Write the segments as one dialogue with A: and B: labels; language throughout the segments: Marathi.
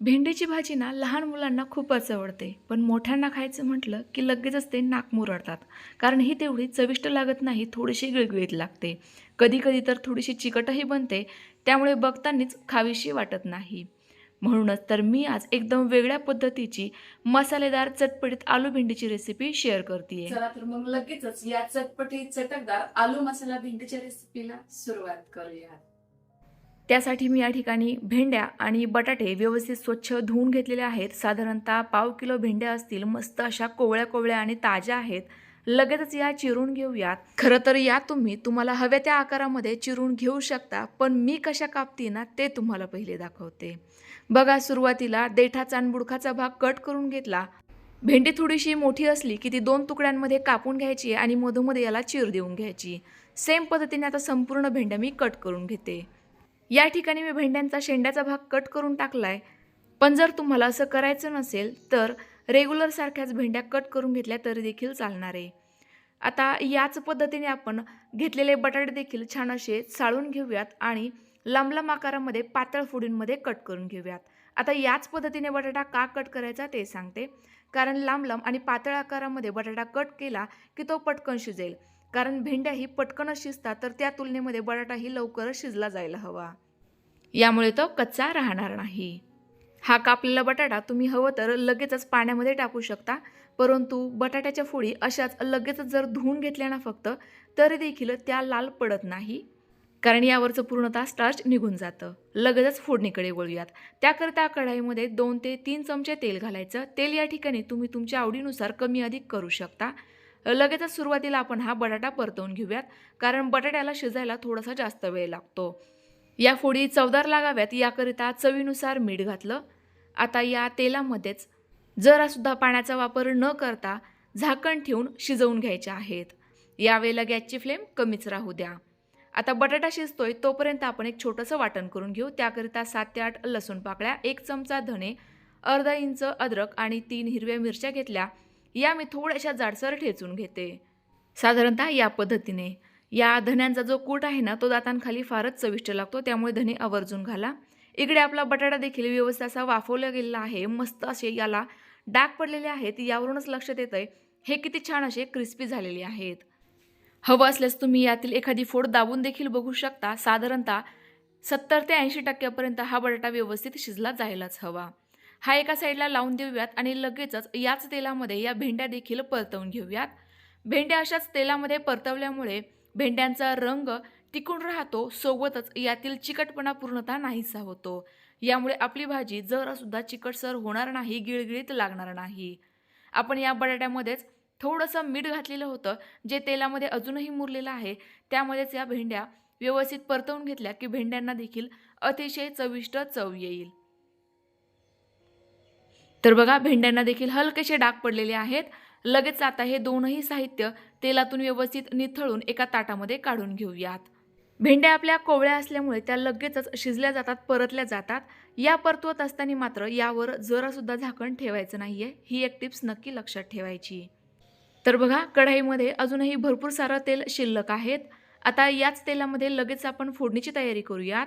A: भेंडीची भाजी ना लहान मुलांना खूपच आवडते. पण मोठ्यांना खायचं म्हटलं की लगेचच ते नाक मुरडतात. कारण ही तेवढी चविष्ट लागत नाही थोडीशी गिळगिळीत लागते. कधी कधी तर थोडीशी चिकटही बनते त्यामुळे बघतानीच खावीशी वाटत नाही. म्हणूनच तर मी आज एकदम वेगळ्या पद्धतीची मसालेदार चटपटीत आलू भेंडीची रेसिपी शेअर करते
B: चला तर मग लगेचच या चटपटी चटकदार आलू मसाला भेंडीच्या रेसिपीला सुरुवात करूया
A: त्यासाठी मी या ठिकाणी भेंड्या आणि बटाटे व्यवस्थित स्वच्छ धुवून घेतलेले आहेत. साधारणतः पाव किलो भेंड्या असतील मस्त अशा कोवळ्या कोवळ्या आणि ताज्या आहेत. लगेचच या चिरून घेऊयात खरं तर या तुम्ही तुम्हाला हव्या त्या आकारामध्ये चिरून घेऊ शकता पण मी कशा कापते ना ते तुम्हाला पहिले दाखवते. बघा सुरुवातीला देठाचा आणि बुडखाचा भाग कट करून घेतला. भेंडी थोडीशी मोठी असली की ती दोन तुकड्यांमध्ये कापून घ्यायची आणि मधोमध्ये याला चिर देऊन घ्यायची. सेम पद्धतीने आता संपूर्ण भेंड्या मी कट करून घेते. या ठिकाणी मी भेंड्यांचा शेंड्याचा भाग कट करून टाकलाय. पण जर तुम्हाला असं करायचं नसेल तर रेग्युलरसारख्याच भेंड्या कट करून घेतल्या तरी देखील चालणार. आहे आता याच पद्धतीने आपण घेतलेले बटाटे देखील छान असे चाळून घेऊयात आणि लांब लांब आकारामध्ये पातळ फुडींमध्ये कट करून घेऊयात. आता याच पद्धतीने बटाटा का कट करायचा ते सांगते. कारण लांब लांब आणि पातळ आकारामध्ये बटाटा कट केला की तो पटकन शिजेल. कारण भेंड्या ही पटकनच शिजतात तर त्या तुलनेमध्ये बटाटाही लवकरच शिजला जायला हवा. यामुळे तो कच्चा राहणार नाही. हा कापलेला बटाटा तुम्ही हवं तर लगेचच पाण्यामध्ये टाकू शकता परंतु बटाट्याच्या फोडी अशाच लगेचच जर धुवून घेतल्या ना फक्त तरी देखील त्या लाल पडत नाही. कारण यावरचं पूर्णतः स्टार्च निघून जातं. लगेचच फोडणीकडे वळूयात. त्याकरता कढाईमध्ये दोन ते तीन चमचे तेल घालायचं. तेल या ठिकाणी तुम्ही तुमच्या आवडीनुसार कमी अधिक करू शकता. लगेचच सुरुवातीला आपण हा बटाटा परतवून घेऊयात कारण बटाट्याला शिजायला थोडासा जास्त वेळ लागतो. या फोडी चवदार लागाव्यात याकरिता चवीनुसार मीठ घातलं. आता या तेलामध्येच जरासुद्धा पाण्याचा वापर न करता झाकण ठेवून शिजवून घ्यायचे आहेत. यावेळेला गॅसची फ्लेम कमीच राहू द्या. आता बटाटा शिजतोय तोपर्यंत आपण एक छोटंसं वाटण करून घेऊ. त्याकरिता सात ते आठ लसूण पाकळ्या एक चमचा धणे अर्धा इंच अद्रक आणि तीन हिरव्या मिरच्या घेतल्या. या मी थोड्याशा जाडसर ठेचून घेते. साधारणतः या पद्धतीने. या धण्यांचा जो कूट आहे ना तो दातांखाली फारच चविष्ट लागतो. त्यामुळे धने आवर्जून घाला. इकडे आपला बटाटा देखील व्यवस्थित असा वाफवला गेलेला आहे. मस्त असे याला डाग पडलेले आहेत. यावरूनच लक्षात येतंय हे किती छान असे क्रिस्पी झालेले आहेत. हवं असल्यास तुम्ही यातील एखादी फोड दाबून देखील बघू शकता. साधारणतः सत्तर ते ऐंशी टक्क्यापर्यंत हा बटाटा व्यवस्थित शिजला जायलाच हवा. हा एका साईडला लावून देऊयात आणि लगेचच याच तेलामध्ये या भेंड्या देखील परतवून घेऊयात. भेंड्या अशाच तेलामध्ये परतवल्यामुळे भेंड्यांचा रंग टिकून राहतो सोबतच यातील चिकटपणा पूर्णतः नाहीसा होतो. यामुळे आपली भाजी जरासुद्धा चिकटसर होणार नाही गिळगिळीत लागणार नाही. आपण या बटाट्यामध्येच थोडंसं मीठ घातलेलं होतं जे तेलामध्ये अजूनही मुरलेलं आहे त्यामध्येच या भेंड्या व्यवस्थित परतवून घेतल्या की भेंड्यांना देखील अतिशय चविष्ट चव येईल. तर बघा भेंड्यांना देखील हलकेसे डाग पडलेले आहेत. लगेच आता हे दोनही साहित्य तेलातून व्यवस्थित निथळून एका ताटामध्ये काढून घेऊयात. भेंड्या आपल्या कोवळ्या असल्यामुळे त्या लगेचच शिजल्या जातात परतल्या जातात. या परतवत असताना मात्र यावर जरासुद्धा झाकण ठेवायचं नाही आहे ही एक टिप्स नक्की लक्षात ठेवायची. तर बघा कढाईमध्ये अजूनही भरपूर सारं तेल शिल्लक आहेत. आता याच तेलामध्ये लगेच आपण फोडणीची तयारी करूयात.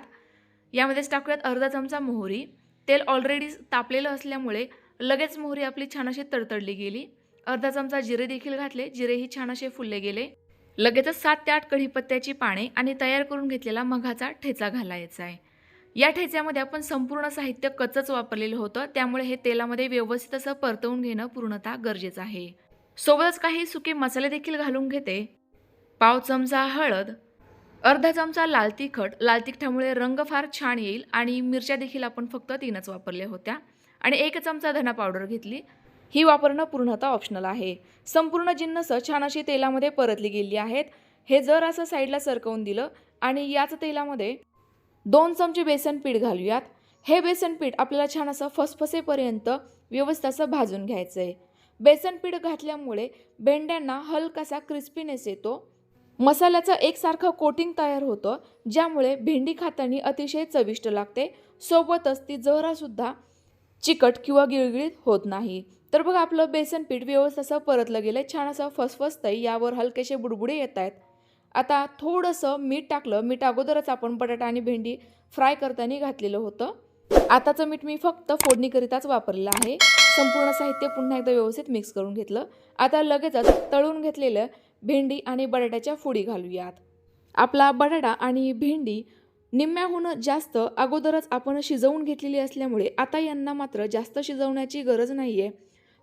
A: यामध्येच टाकूयात अर्धा चमचा मोहरी. तेल ऑलरेडी तापलेलं असल्यामुळे लगेच मोहरी आपली छान अशी तडतडली गेली. अर्धा चमचा जिरे देखील घातले. जिरेही छान असे फुलले गेले. लगेचच सात ते आठ कढीपत्त्याची पाने आणि तयार करून घेतलेला मघाचा ठेचा घालायचा आहे. या ठेच्यामध्ये आपण संपूर्ण साहित्य कच्चच वापरलेलं होतं. त्यामुळे हे तेलामध्ये व्यवस्थित असं परतवून घेणं पूर्णतः गरजेचं आहे. सोबतच काही सुके मसाले देखील घालून घेते. पाव चमचा हळद अर्धा चमचा लाल तिखट. लाल तिखटामुळे रंग फार छान येईल आणि मिरच्या देखील आपण फक्त तीनच वापरल्या होत्या. आणि एक चमचा धना पावडर घेतली. ही वापरणं पूर्णतः ऑप्शनल आहे. संपूर्ण जिन्नस छान अशी तेलामध्ये परतली गेली आहेत. हे जर असं साईडला सरकवून दिलं आणि याच तेलामध्ये दोन चमचे बेसन पीठ घालूयात. हे बेसन पीठ आपल्याला छान असं फसफसेपर्यंत व्यवस्थित असं भाजून घ्यायचं आहे बेसनपीठ घातल्यामुळे भेंड्यांना हलकासा क्रिस्पीनेस येतो. मसाल्याचं एकसारखं कोटिंग तयार होतं ज्यामुळे भेंडी खाताना अतिशय चविष्ट लागते. सोबतच ती जरासुद्धा चिकट किंवा गिळगिळीत होत नाही. तर बघा आपलं बेसन पीठ व्यवस्थित असं परतलं गेलं छान असं फसफसतंय. यावर हलकेसे बुडबुडे येत आहेत. आता थोडंसं मीठ टाकलं. मीठ अगोदरच आपण बटाटा आणि भेंडी फ्राय करताना घातलेलं होतं. आताचं मीठ मी फक्त फोडणीकरिताच वापरलेलं आहे. संपूर्ण साहित्य पुन्हा एकदा व्यवस्थित मिक्स करून घेतलं. आता लगेचच तळून घेतलेलं भेंडी आणि बटाट्याच्या फोडी घालूयात. आपला बटाटा आणि भेंडी निम्म्याहून जास्त अगोदरच आपण शिजवून घेतलेली असल्यामुळे आता यांना मात्र जास्त शिजवण्याची गरज नाही आहे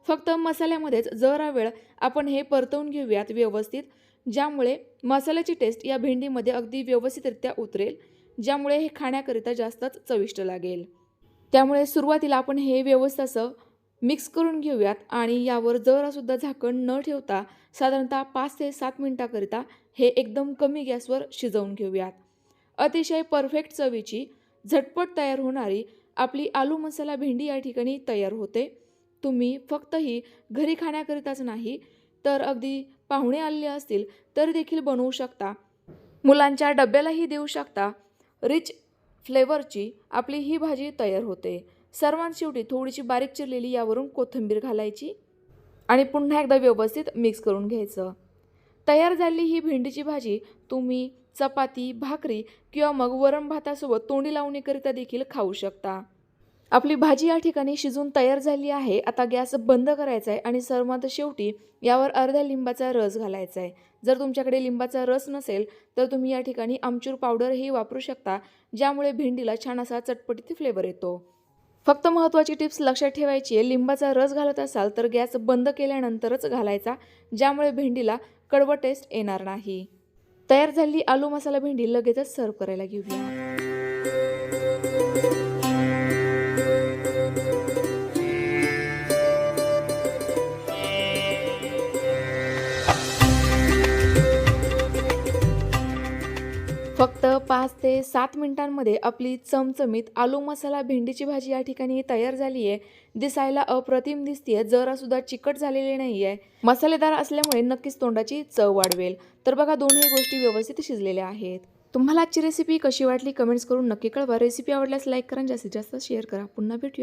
A: फक्त मसाल्यामध्येच जरा वेळ आपण हे परतवून घेऊयात व्यवस्थित ज्यामुळे मसाल्याची टेस्ट या भेंडीमध्ये अगदी व्यवस्थितरित्या उतरेल ज्यामुळे हे खाण्याकरिता जास्तच चविष्ट लागेल. त्यामुळे सुरुवातीला आपण हे व्यवस्थित असं मिक्स करून घेऊयात आणि यावर जरासुद्धा झाकण न ठेवता साधारणतः पाच ते सात मिनटाकरिता हे एकदम कमी गॅसवर शिजवून घेऊयात. अतिशय परफेक्ट चवीची झटपट तयार होणारी आपली आलू मसाला भेंडी या ठिकाणी तयार होते. तुम्ही फक्त ही घरी खाण्याकरिताच नाही तर अगदी पाहुणे आलेले असतील तर देखील बनवू शकता. मुलांच्या डब्यालाही देऊ शकता. रिच फ्लेवरची आपली ही भाजी तयार होते. सर्वांत शेवटी थोडीशी बारीक चिरलेली यावरून कोथिंबीर घालायची आणि पुन्हा एकदा व्यवस्थित मिक्स करून घ्यायचं. तयार झालेली ही भेंडीची भाजी तुम्ही चपाती भाकरी किंवा मग वरण भातासोबत तोंडी लावणीकरिता देखील खाऊ शकता. आपली भाजी या ठिकाणी शिजून तयार झाली आहे. आता गॅस बंद करायचा आहे आणि सर्वात शेवटी यावर अर्ध्या लिंबाचा रस घालायचा आहे. जर तुमच्याकडे लिंबाचा रस नसेल तर तुम्ही या ठिकाणी आमचूर पावडरही वापरू शकता ज्यामुळे भेंडीला छान असा चटपटीत फ्लेवर येतो. फक्त महत्त्वाची टिप्स लक्षात ठेवायची आहे. लिंबाचा रस घालत असाल तर गॅस बंद केल्यानंतरच घालायचा ज्यामुळे भेंडीला कडवट टेस्ट येणार नाही. तयार झाली आलू मसाला भेंडी लगेचच सर्व करायला घेऊया. पाच ते सात मिनिटांमध्ये आपली चमचमीत आलू मसाला भेंडीची भाजी या ठिकाणी तयार झाली आहे. दिसायला अप्रतिम दिसतीये जरा सुद्धा चिकट झालेली नाही आहे मसालेदार असल्यामुळे नक्कीच तोंडाची चव वाढवेल. तर बघा दोन्ही गोष्टी व्यवस्थित शिजलेल्या आहेत. तुम्हाला आजची रेसिपी कशी वाटली? कमेंट्स करून नक्की कळवा. रेसिपी आवडल्यास लाईक करा जास्तीत जास्त शेअर करा. पुन्हा भेटूया.